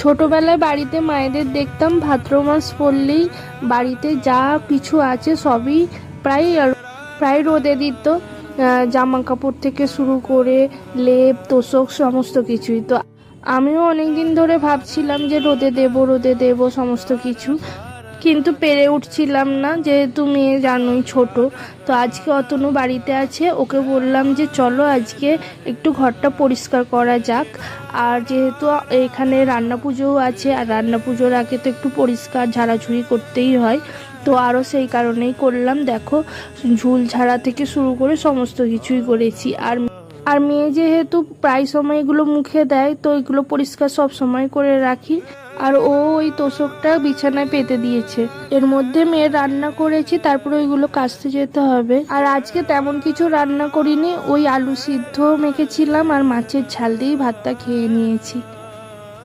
ছোটবেলায় বাড়িতে মায়েদের দেখতাম, ভাদ্র মাস পড়লেই বাড়িতে যা কিছু আছে সবই প্রায় প্রায় রোদে দিত। জামা কাপড় থেকে শুরু করে লেপ, তোষক সমস্ত কিছুই। তো আমিও অনেক দিন ধরে ভাবছিলাম যে রোদে দেব রোদে দেব সমস্ত কিছু। কিন্তু পেরে উঠছিলাম না, যেহেতু মেয়ে জানোই ছোট। তো আজকে অতনু বাড়িতে আছে, ওকে বললাম যে চলো আজকে একটু ঘরটা পরিষ্কার করা যাক। আর যেহেতু এখানে রান্না পুজোও আছে, আর রান্না পুজোর আগে তো একটু পরিষ্কার ঝাড়াঝুড়ি করতেই হয়। তো আরও সেই কারণেই করলাম। দেখো, ঝুল ঝাড়া থেকে শুরু করে সমস্ত কিছুই করেছি। আর আর মেয়ে যেহেতু প্রায় সময় এগুলো মুখে দেয়, তো এগুলো পরিষ্কার সব সময় করে রাখি। আর ও ওই তোষকটা বিছানায় পেতে দিয়েছে। এর মধ্যে মেয়ে রান্না করেছি, তারপর ওইগুলো কাচতে যেতে হবে। আর আজকে তেমন কিছু রান্না করিনি, ওই আলু সিদ্ধ মেখেছিলাম আর মাছের ঝাল দিয়েই ভাতটা খেয়ে নিয়েছি।